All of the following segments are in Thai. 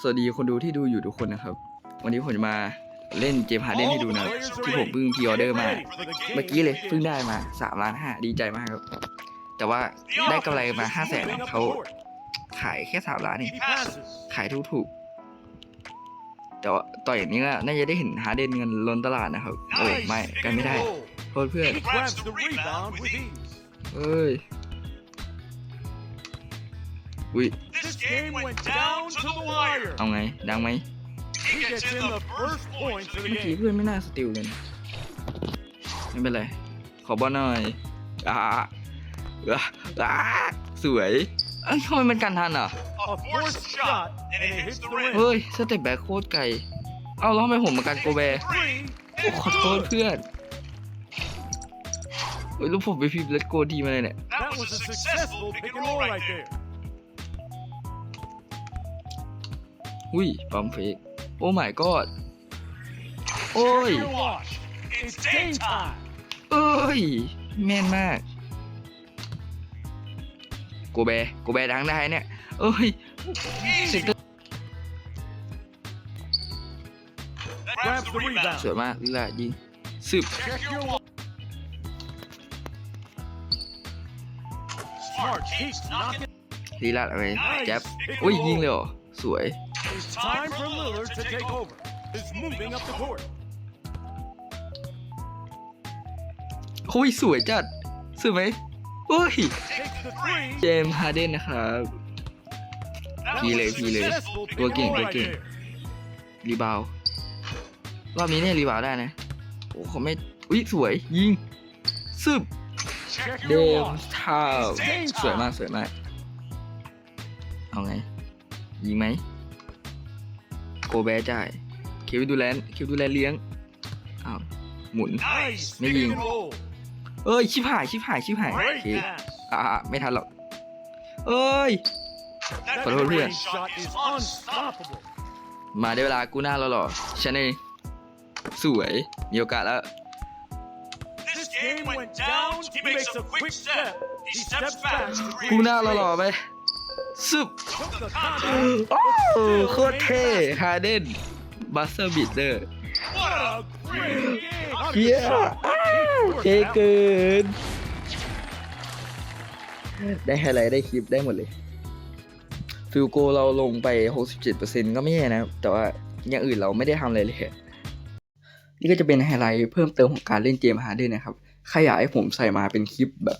สวัสดีคนดูที่ดูอยู่ทุกคนนะครับ วันนี้ผมจะมาเล่นเกมฮาร์เดนให้ดูนะครับที่ผมเพิ่งพรีออเดอร์มา เมื่อกี้เลยเพิ่งได้มา3ล้านห้าดีใจมากครับ แต่ว่าได้กำไรมา5 0 0แสนเขาขายแค่3ล้านเองขายถูกถูกๆแต่ว่าต่ออย่างนี้ก็น่าจะได้เห็นฮาร์เดนเงินล้นตลาดนะครับ โอ้ไม่กันไม่ได้โทษเพื่อน He grabs the rebound with ease. เอ้ย อุ้ย This game went down to the wire. เอาไง ดังไหม He gets in the first points of the เมื่อกี้ game. เพื่อนไม่น่าสติลเลยนะไม่เป็นไร ขอบอลหน่อยอ่าอ่าอ่าสวยเอ้ยทำไมมันกันทันอะ A forced shot, and it hits the rim. เฮ้ย สเต็ปแบ็คโคตรไกล เอ้าแล้วทำไมผมมากันโกแบร์ Three. โอ้ขอโทษเพื่อนเฮ้ยลูกผมไปพิมพ์เลตโกดีมาเลยเนี่ย That was a successful pick and roll right there. อุ้ยปั๊มเฟกโอ้ my god โอ้ย Check your watch. It's game time. เอ้ย แม่นมากโกแบร์โกแบร์ดังได้เนี่ย เอ้ยเสิง Grabs the rebound. สวยมากลีลายิงสืบ Check your watch. Smart keeps knocking. ลีลาอะไรแจ๊บอุ้ยยิงเลยเหรอ สวย It's time for Lillard to take over. Is moving up the court. คุยสวยจัดสวยไหมเฮ้ย Takes the three. เจมส์ฮาร์เดนนะครับ That Phi was lệ, a phi lệ. successful pick Tua and kiện, roll tua right kiện. there. รีบาวด์รอบนี้เนี่ยรีบาวด์ได้นะโอ้เขาไม่อุ้ยสวยยิงซึบ Check เด your ม watch. ทาวสวยมากสวยมาก เอาไง ยิงไหมโกแบร์จ่ายคิวดูแลนคิวดูแลนเลี้ยงอ้าวหมุน Nice Mấy pick gì? and roll. เอ้ยชิบหายชิบหายชิบหายโอ Great เค pass. อ่าไม่ทันหรอกเอ้ย That Phải thôi, mid-range Huyền. shot is unstoppable. มาได้เวลากูหน้าแล้วเหรอฉันเองสวยมีโอกาสแล้ว This game went down. He makes a quick step. He steps back. to กู create หน้าแล้วเหรอ space. ไป ซึบโอ้โคตรเท่ฮาเดนบัสเซอร์บิดเดอร์เฮียเท่เกิน ได้ไฮไลท์ได้คลิปได้หมดเลย ฟิลโกเราลงไป 67%ก็ไม่แย่นะ แต่ว่าอย่างอื่นเราไม่ได้ทำอะไรเลย นี่ก็จะเป็นไฮไลท์เพิ่มเติมของการเล่นเกมฮาร์เดนนะครับใครอยากให้ผมใส่มาเป็นคลิปแบบ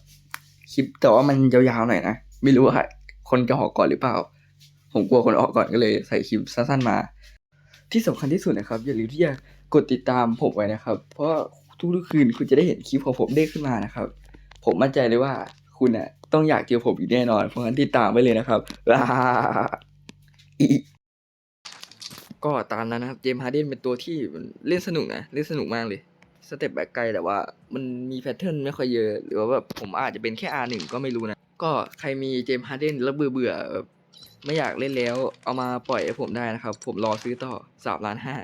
คลิปแต่ว่ามันยาวๆหน่อยนะ ไม่รู้ว่า คนจะออกก่อนหรือเปล่า ผมกลัวคนออกก่อนก็เลยใส่คลิปสั้นๆมา ที่สำคัญที่สุดนะครับ อย่าลืมที่จะกดติดตามผมไว้นะครับ เพราะทุกๆคืนคุณจะได้เห็นคลิปของผมเด้งขึ้นมานะครับ ผมมั่นใจเลยว่าคุณน่ะต้องอยากเจอผมอีกแน่นอน เพราะงั้นติดตามไว้เลยนะครับว้าอีก็ตามนั้นนะครับเจมส์ฮาร์เดนเป็นตัวที่เล่นสนุกนะเล่นสนุกมากเลยสเต็ปแบ็กไกลแต่ว่ามันมีแพทเทิร์นไม่ค่อยเยอะ หรือว่าแบบผมอาจจะเป็นแค่ R1 ก็ไม่รู้นะ ก็ใครมีเจมส์ฮาร์เดนแล้วเบื่อเบื่อไม่อยากเล่นแล้ว เอามาปล่อยให้ผมได้นะครับ ผมรอซื้อต่อสามล้านห้า